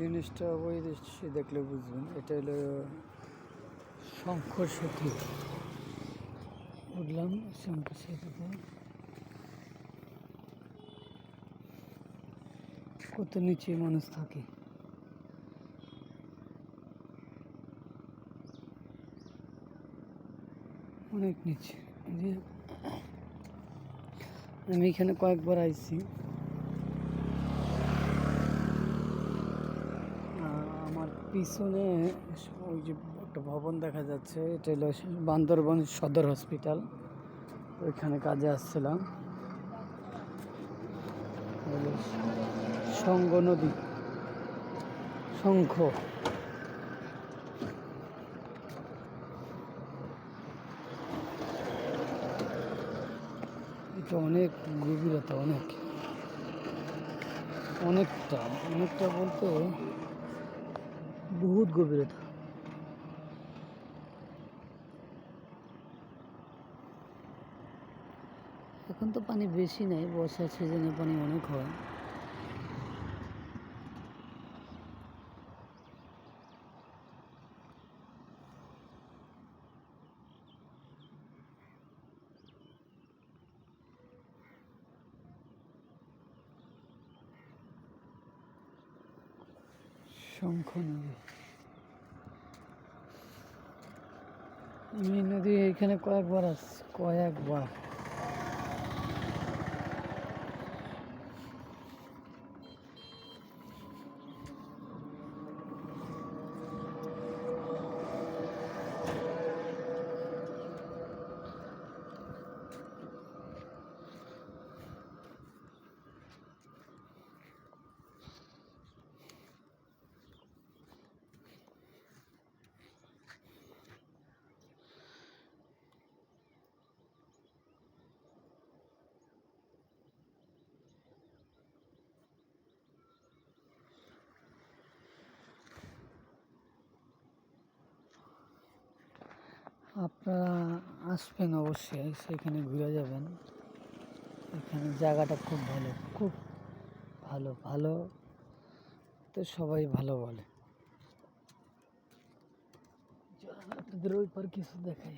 জিনিসটা ওই দেখলে বুঝবেন। এটা হলো শঙ্কর সেতু উঠলাম, শঙ্কর সেতুতে কত নিচে মানুষ থাকে। অনেক নিচে। আমি এখানে কয়েকবার আইছি। পিছনে ওই যে একটা ভবন দেখা যাচ্ছে, এটা হলো বান্দরবন সদর হসপিটাল। ওইখানে কাজে আসছিলাম। সঙ্গ নদী, শঙ্খ। এটা অনেক গভীরতা, অনেক। অনেকটা অনেকটা বলতে বহুত গভীরতা। এখন তো পানি বেশি নাই বর্ষার সিজনে পানি অনেক হয়। শঙ্খ নদী। আমি নদী এখানে কয়েকবার আস কয়েকবার। আপনারা আসবেন অবশ্যই, সেখানে ঘুরে যাবেন। এখানে জায়গাটা খুব ভালো খুব ভালো ভালো তো সবাই ভালো বলে। আপনাদের ওই কিছু দেখাই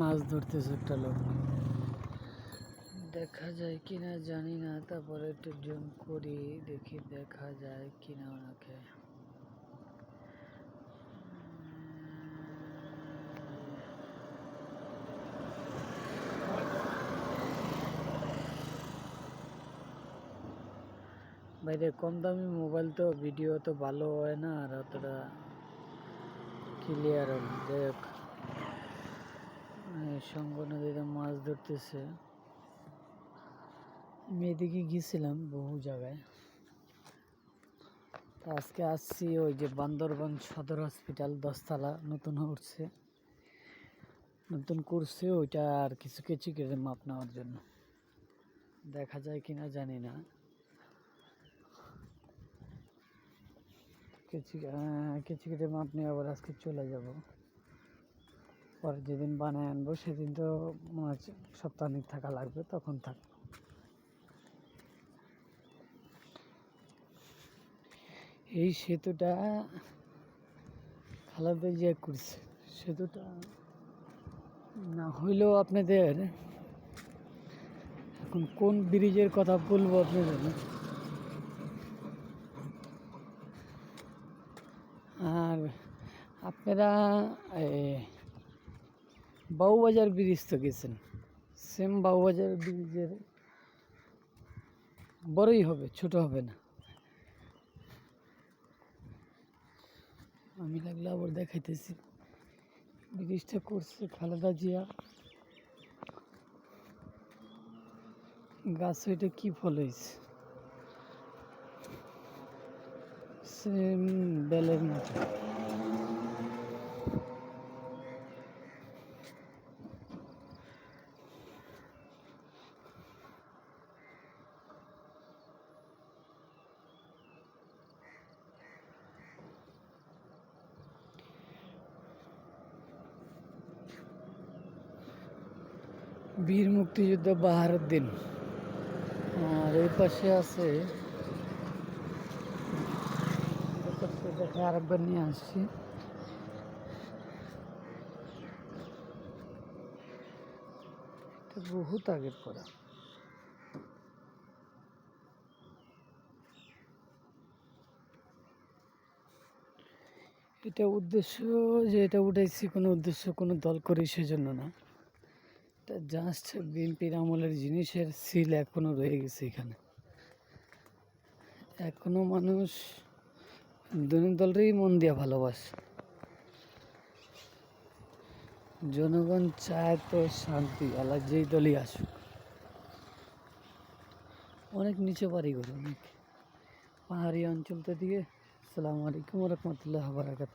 মাছ ধরতেছে একটা লোক। দেখা যায় কিনা জানি না, তারপরে একটু জুম করি, দেখি দেখা যায় কিনা ওনাকে। বাইরে কম দামি মোবাইল তো, ভিডিও তো ভালো হয় না, আর অতটা ক্লিয়ার হবে যাই হোক সঙ্গ নদীতে মাছ ধরতেছে। আমি এদিকে গিয়েছিলাম বহু জায়গায়। আজকে আসছি ওই যে বান্দরবান সদর হসপিটাল, দশতলা, নতুন উঠছে নতুন করছে, ওইটা আর কিছু কিছু কেটে মাপ নেওয়ার জন্য। দেখা যায় কি না জানি না। কিছু কিছু কেটে মাপ নিয়ে আবার আজকে চলে যাব। পরে যেদিন বানায় আনব, সেদিন তো মনে হচ্ছে সপ্তাহানিক থাকা লাগবে, তখন থাকব এই সেতুটা খালাদা যে করছে। সেতুটা না হইলেও আপনাদের এখন কোন ব্রিজের কথা বলব আপনাদের? আর আপনারা বাউবাজার ব্রিজ তো গেছেন। সেম বাউবাজার ব্রিজের বড়ই হবে, ছোট হবে না। আমি লাগলে আবার দেখাইতেছি। ব্রিজটা করছে খালেদা জিয়া। গাছ এটা কি ফল হয়েছে? সেম বেলের মতো। বীর মুক্তিযুদ্ধ বাহারের দিন। আর এই পাশে আছে। দেখে আরেকবার নিয়ে আসছি। এটা বহুত আগের করা এটা উদ্দেশ্য যে এটা উঠাইছি, কোনো উদ্দেশ্য কোনো দল করি সেজন্য না। এটা জাস্ট বিএনপির আমলের জিনিসের সিল এখনও রয়ে গেছে এখানে। এখনও মানুষ দুই দলেরই মন দিয়ে ভালোবাসে। জনগণ চায় তো শান্তি, আল্লাহ যেই দলই আসুক। অনেক নিচে বাড়ি করে অনেক পাহাড়ি অঞ্চলটা দিয়ে আসসালামু আলাইকুম রহমতুল্লাহ বারাকাত